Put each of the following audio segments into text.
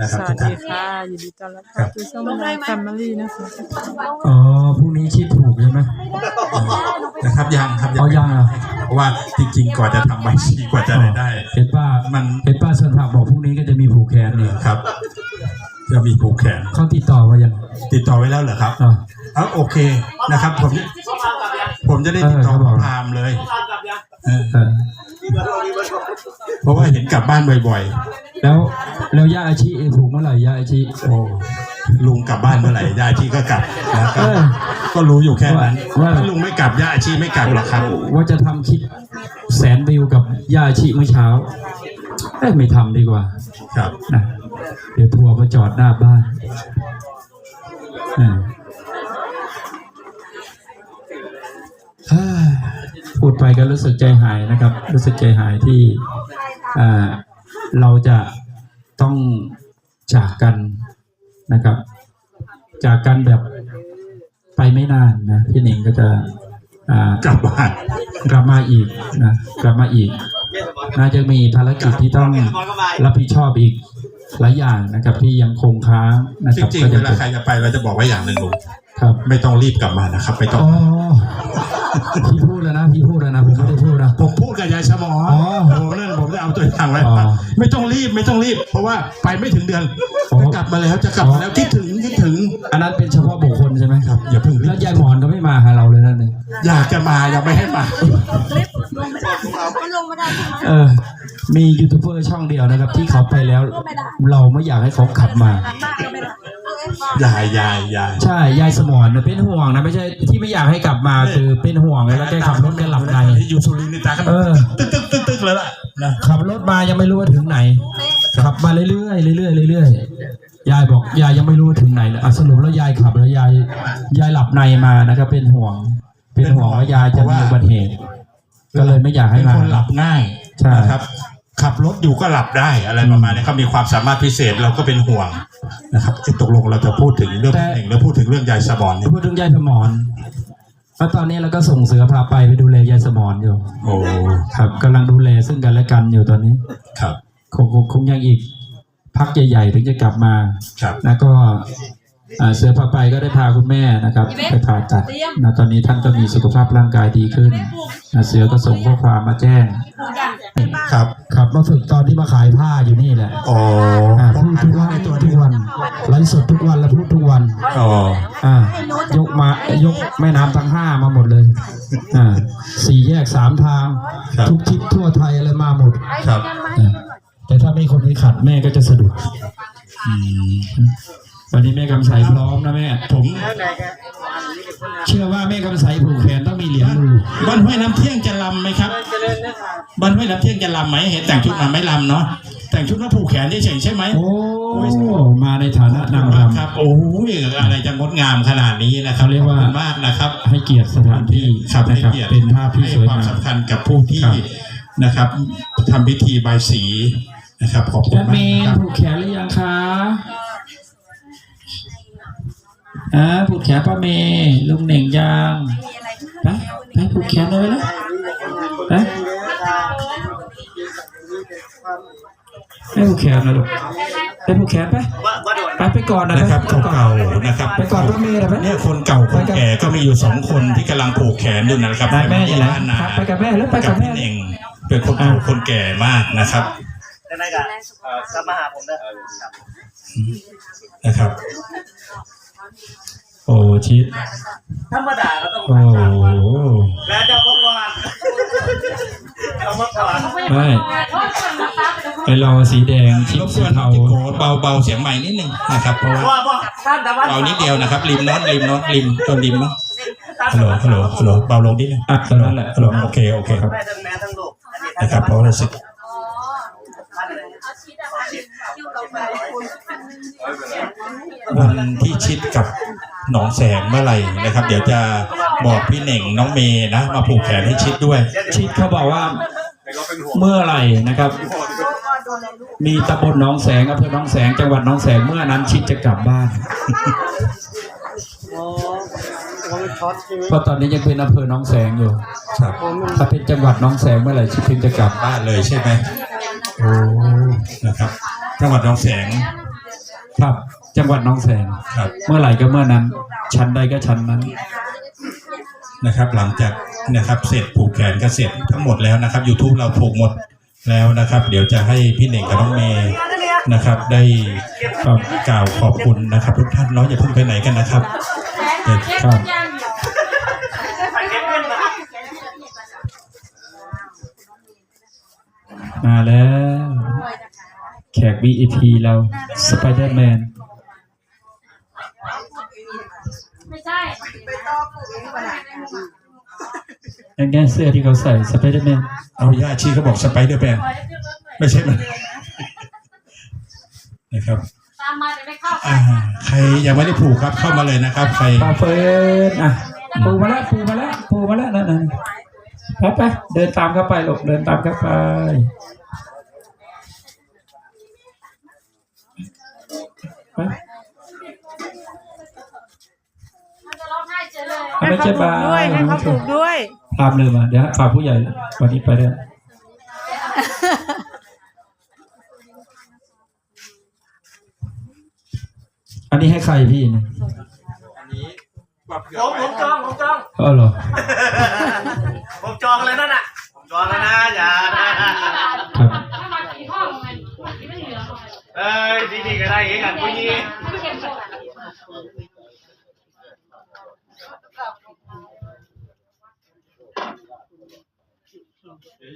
นะคสรับวัทุสกท่านดีค่ะยินดีต้อนรับเข้าสู่ช่องนายแฟมิลี่นะคะ อ๋อพรุ่งนี้คิดถูกใช่ไหม นะครับยังครับเอายังเหรอ เพราะว่าจริง ๆ กว่าจะทำใบชีกว่าจะได้ได้ เห็นป้ามันเห็นป้าเชิญผักบอกพรุ่งนี้ก็จะมีผูกแขนนี่ครับ จะมีผูกแขน เขาติดต่อมายังติดต่อไว้แล้วเหรอครับอ๋อเอาโอเคนะครับ ผมผมจะได้ติดต่อเออครับผมพรามเลยเออเออเพราะว่าเห็นกลับบ้านบ่อยแล้ว แล้วย่าอาชีผูกเมื่อไหร่ย่าอาชีๆโอ้ลุงกลับบ้านเมื่อไหร่ย่าชีก็กลับนะคเอรับอก็รู้อยู่แค่นั้นว่า ถ้าลุงไม่กลับย่าชีไม่กลับหรอกครับ ว่าจะทำคลิปแสนวิวกับย่าอาชีเมื่อเช้าเอ้ยไม่ทำดีกว่าครับ นะเดี๋ยวทัวร์มาจอดหน้าบ้านอ่าเฮ้ยพูดไปก็รู้สึกใจหายนะครับ รู้สึกใจหายที่อ่าเราจะ ต้องจากกันนะครับ จากกันแบบไปไม่นานนะพี่หนิงก็จะอ่ากลับบ้านกลับมาอีกนะกลับมาอีก น่าจะมีภารกิจที่ต้องรับผิดชอบอีกหลายอย่างนะครับที่ยังคงค้างนะจครับริงก็ๆเวจะลาใครจะไปเราจะบอกไว้อย่างหนึ่งลุงครับ ไม่ต้องรีบกลับมานะครับ ไม่ต้องอ๋อ พี่พูดแล้วนะพี่พูดแล้วนะผมไม่ได้พูดนะผมพูดกับยายชะมออ๋อ ผมนั่นผมจะเอาตัวอย่างไว้อ๋อไม่ต้องรีบไม่ต้องรีบ เพราะว่าไปไม่ถึงเดือนอ๋อ จะกลับมาแล้วจะกลับมาแล้วคิดถึงคิดถึงอันนั้นเป็นเฉพาะบุคคลใช่ไหมครับ อย่าเพิ่งรีแล้บวยายหมอนก็ไม่มาหาเราเลยนั่นเองอยากจะมายังไม่ให้มามันลงไม่ได้ใช่ไหมเออ มียูทูบเบอร์ช่องเดียวนะครับ ที่เขาไปแล้ว เราไม่อยากให้เขาขับมาบ้านก็ไม่ ยายยายยายใช่ยายสมอนนะเป็นห่วงนะไม่ใช่ที่ไม่อยากให้กลับมาคือเป็นห่วงแล้วแกขับรถแกหลับในอยู่สุรินทร์นี่ตากันเออ ตึกตึกตึกตึกเลยล่ะนะขับรถมายังไม่รู้ว่าถึงไหน ขับมาเรื่อยๆเรื่อยๆเรื่อยๆยายบอกยายยังไม่รู้ว่าถึงไหนเลยอะสรุปแล้วยายขับแล้วยายยายหลับในมานะครับเป็นห่วง เป็นห่วงว่ายายจะมีอุบัติเหตุก็เลยไม่อยากให้เป็นมา คนหลับง่ายใช่ นะครับ ขับรถอยู่ก็หลับได้อะไรประมาณนี้เขามีความสามารถพิเศษเราก็เป็นห่วงนะครับเอ๊ะตกลงเราจะพูดถึงเรื่องหนึ่งแล้วพูดถึงเรื่องยายสมอนเนี่ยพูดถึงยายสมอนแล้วตอนนี้เราก็ส่งเสือพาไปไปดูแลยายสมอนอยู่ โอ้ครับกำลังดูแลซึ่งกันและกันอยู่ตอนนี้ ครับคงคงคงยังอีก พักใหญ่ๆถึงจะกลับมาครับแล้วก็อ่า เสือพาไปก็ได้พาคุณแม่นะครับไปผ่าตัดนะตอนนี้ท่านก็มีสุขภาพร่างกายดีขึ้นนะเสือก็ส่งข้อความมาแจ้งครับครับมาฝึกตอนที่มาขายผ้าอยู่นี่แหละอ๋ออ่าพูดทุกวันทุกวันไลฟ์สดทุกวันแล้วพูดทุกวันอ๋ออ่ายกมายกแม่น้ำทั้งห้ามาหมดเลยอ่าสี่แยกสามทางครับทุกทิศทั่วไทยอะไรมาหมดครับอ่าแต่ถ้าไม่คนไปขัดแม่ก็จะสะดุด อืมตอนนี้แม่กำไสพร้อมนะแม่ ผมเชื่อว่าแม่กำไสผูกแขนต้องมีเหรียญมือบ้านห้วยน้ำเที่ยงจะลำไหมครับบ้านห้วยน้ำเที่ยงจะลำไหมเห็นแต่งชุดมาไม่ลำเนาะแต่งชุดมาผูกแขนเฉยๆใช่ไหมโอ้มาในฐานะนางรครับ โอ้ยอะไรจะงดงามขนาดนี้นะครับเขาเรียกว่าขอบคุณมากนะครับำให้เกียรติสถานที่ครับนะให้ครับเกียรติเป็นภาพที่ให้สวยความงามสำคัญกับผู้ที่ครับนะครับทำพิธีบายสีนะครับขอบคุณแอดมามิกนครับผูกแขนหรือยังคะ อ่าผูกแขนป้าเมย์ลุงเหน่งยังไปไปผูกแขนเลยนะไปไปผูกแขนนะลูกไปผูกแขนไปไปไปก่อนนะนะครับไปก่อนเก่าๆนะครับไปก่อนป้าเมย์นะไปเนี่ยคนเก่าคนแก่ก็มีอยู่สองคนที่กำลังผูกแขนอยู่นะครับได้แม่อยู่แล้วบ้านนาครับไปกับแม่แล้วไปกักับบแม่พี่เน่งเป็นคนเก่าคนแก่มากนะครับได้ไหมกันกลับมาหาผมเด้อครับนะครับ โอ้ชิดธรรมดาก็ต้องโอ้แล้วเจ้าพวกวานเอามาก่อนไม่ไอเราสีแดงชิดรบกสีวนเทาจิโกเบาเบาๆเสียงใหม่นิดนึงนะครับเพราะว่าว่าว่าท่านตะวันเบานิดเดียวนะครับริมโน้นริมโน้นริมต้นริมเนาะฮัลโหลฮัลโหลฮัลโหลเบาลงนิดนึงอะฮัลโหลนั่นแหละฮัลโหลโอเคโอเคครับแม่ทั้งแม่ทั้งลูกอันนี้ท่านนะครับเพราะว่ารู้สึก วันที่ชิดกับหนองแสงเมื่อไหร่นะครับ เดี๋ยวจะบอกพี่เหน่งน้องเมย์นะ มาผูกแขนให้ชิดด้วย ชิดเขาบอกว่าเมื่อไหร่นะครับ มีตำบลหนองแสงอำเภอหนองแสงจังหวัดหนองแสงเมื่อนั้นชิดจะกลับบ้านอ๋อเขาไม่ช็อตใช่ไหมเพราะตอนนี้ยังเป็นอำเภอหนองแสงอยู่ครับถ้าเป็นจังหวัดหนองแสงเมื่อไหร่ชิดถึงจะกลับบ้านเลยใช่ไหมโอ้นะครับ จังหวัดหนองแสง ครับ จังหวัดหน้องแสง ครับ เมื่อไหร่ก็เมื่อนั้น ชั้นใดก็ชั้นนั้น นะครับ หลังจากนะครับเสร็จผูกแขนก็เสร็จทั้งหมดแล้วนะครับ YouTube เราผูกหมดแล้วนะครับ เดี๋ยวจะให้พี่เหน่งกับน้องเมย์นะครับ ได้เอ่อกล่าวขอบคุณนะครับ ทุกท่านเนาะอย่าเพิ่งไปไหนกันนะครับเดี๋ยวครับไปเก็บเงินมามาแล้ว แขก VIP เราสไปเดอร์แมนไม่ใช่ยังไงเสื้อที่เขาใส่สไปเดอร์แมนเอาย่าชีเขาบอกสไปเดอร์แมนไม่ใช่มันนะครับตามมาเดี๋ยวไม่เข้าอ่าใครยังไม่ได้ผูกครับเข้ามาเลยนะครับ ใครปาเฟิร์นอะปูมาแล้วปูมาแล้วปูมาแล้วนั่นนั่นไปไปเดินตามเข้าไปหลบเดินตามเข้าไปไป จะร้องไห้เจอเลยเอาไม่ใช่บาด้วยให้เขาปลูกด้วยตามเลยมาเดี๋ยวฝากผู้ใหญ่วันนี้ไปได้อันนี้ให้ใครพี่เนี่ยผมผมจองผมจองเออเหรอผมจองเลยนั่นน่ะผมจองแล้วนะอย่านะครับ ถ้ามาสีห้องมันไม่เหลือเลยเอ้ยดีๆก็ได้เองกันผู้หญิงเก็บหมด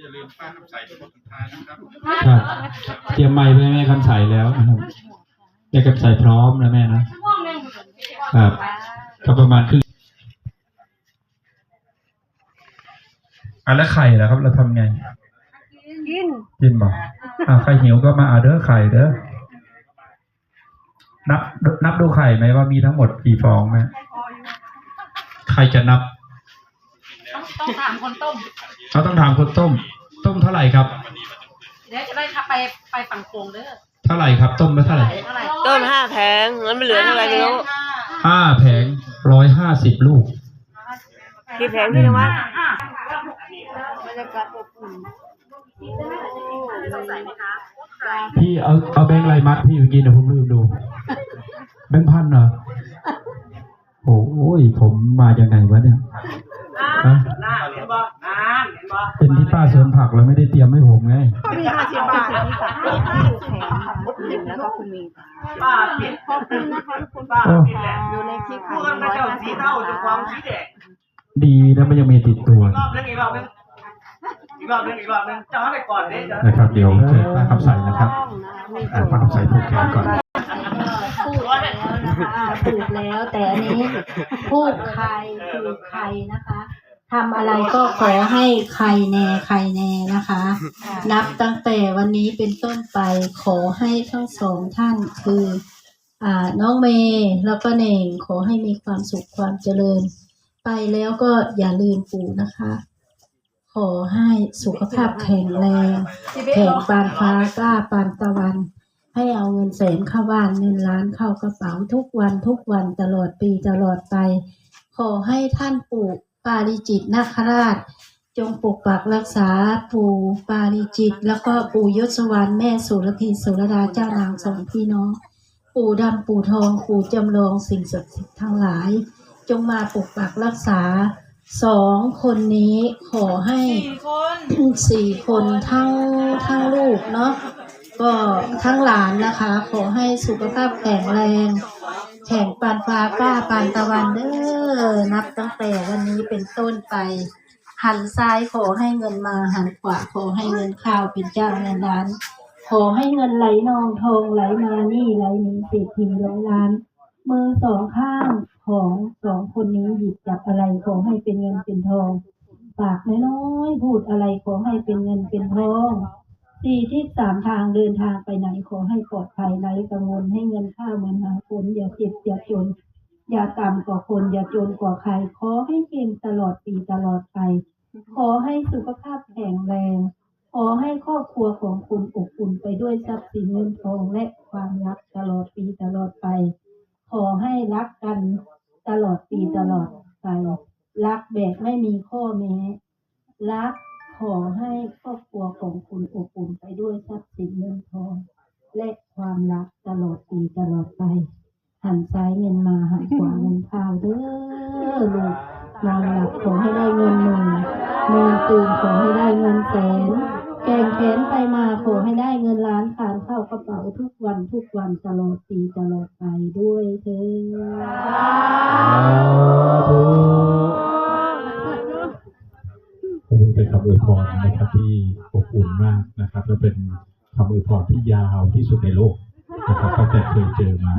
อย่า ลืมป้าคำใส่ทุกคนท้ายนะครับครับ เตรียมไม้ไว้ให้แม่คำใสแล้วนะครับแม่คำใสพร้อมแล้วแม่นะห้องหนึ่งครับก็ประมาณครึ่งอะแล้วไข่ล่ะครับ เราทำไงกินกินบอกอะใครหิวก็มาเอาเด้อไข่เด้อนับนับดูไข่ไหมว่ามีทั้งหมดกี่ฟองไหมใครจะนับ ต้องต้องถามคนต้มเราต้องถามคนต้ม ต้มเท่าไหร่ครับ เดี๋ยวจะได้ขับไปไปฝั่งโป่งเด้อเท่าไหร่ครับ ต้มไปเท่าไหร่เท่าไหร่ต้นห้าแผงงั้นไม่เหลือเท่าไหร่ไม่รู้ห้าแผงร้อยห้าสิบลูกกี่แผงพี่นวัดพี่เอาเอาแบงค์ไรมัดพี่เมื่อกี้นะผมลืมดู แบงค์พันเหรอโอ้ยผมมาจากไหนวะเนี่ยฮะ น้าเห็นบ่น้า เห็นบ่เป็นที่ป้าสวนผักแล้วไม่ได้เตรียมให้ผมไงมีห้าสิบบาทแล้วก็คุณมีป้าผิดขอบคุณนะคะทุกคนป้าผิดแหละดูเลขที่พวกมันมาเจ้าสีเท่าจุความสีแดงดีนะมันยังมีติดตัวรอบนึงอีกรอบนึงอีกรอบนึงอีกรอบนึงจะให้ก่อนเด้จะนะครับเดี๋ยวเชิญป้าคำใสนะครับอ่าป้าคำใสผูกแขนก่อนพูดแล้วนะคะพูดแล้วแต่อันนี้พูดใครคือใครนะคะ ทำอะไรก็ขอให้ใครแน่ใครแน่นะคะ นับตั้งแต่วันนี้เป็นต้นไปขอให้ทั้งสองท่านคืออ่าน้องเมย์แล้วก็เน่งขอให้มีความสุขความเจริญ ไปแล้วก็อย่าลืมปู่นะคะ ขอให้สุขภาพแข็งแรงแข็งปานฟ้ากล้าปานตะวัน ให้เอาเงินแสนเข้าบ้านเงินล้านเข้ากระเป๋าทุกวันทุกวันตลอดปีตลอดไป ขอให้ท่านปู่ ปาริจิตนาคราช จงปกปักรักษาปู่ปาริจิต แล้วก็ปู่ยศวรรณแม่สุรพีสุรดาเจ้านางสองพี่น้อง ปู่ดำปู่ทองปู่จำลองสิ่งศักดิ์สิทธิ์ทั้งหลาย จงมาปกปักรักษาสองคนนี้ขอให้สี่คนทั้งทั้งลูกเนาะก็ทั้งหลานนะคะ ขอให้สุขภาพแข็งแรง แข็งปานฟ้าป้าปานตะวันเด้อนับตั้งแต่วันนี้เป็นต้นไป หันซ้ายขอให้เงินมาหันขวาขอให้เงินข้าวเป็นเจ้าเงินล้าน ขอให้เงินไหลนองทองไหลมานี่ไหลนี้เศรษฐีร้อยล้าน มือสองข้างของสองคนนี้หยิบจับอะไรขอให้เป็นเงินเป็นทอง ปากน้อยๆพูดอะไรขอให้เป็นเงินเป็นทอง สี่ที่สามทางเดินทางไปไหนขอให้ปลอดภัยไร้กังวลให้เงินข้าเหมือนหาฝนอย่าเจ็บอย่าจน อย่าต่ำกว่าคน อย่าจนกว่าใคร ขอให้เก่งตลอดปีตลอดไป ขอให้สุขภาพแข็งแรง ขอให้ครอบครัวของคุณอบอุ่นไปด้วยทรัพย์สินเงินทองและความรักตลอดปีตลอดไป ขอให้รักกันตลอดปีตลอดไปรักแบบไม่มีข้อแม้รัก ขอให้ครอบครัวของคุณอบอุ่นไปด้วยทรัพย์สินเงินทอง และความรักตลอดปีตลอดไป หันซ้ายเงินมาหันขวาเงินเข้าเด้อลูกนอนหลับขอให้ได้เงินหมื่นนอนตื่นขอให้ได้เงินแสนแกงแขนไปมาขอให้ได้เงินล้านผ่านเข้ากระเป๋าทุกวันทุกวันตลอดปีตลอดไปด้วยเธอ คำอวยพรนะครับที่อบอุ่นมากนะครับและเป็นคำอวยพรที่ยาวที่สุดในโลกนะครับตั้งแต่เคยเจอมา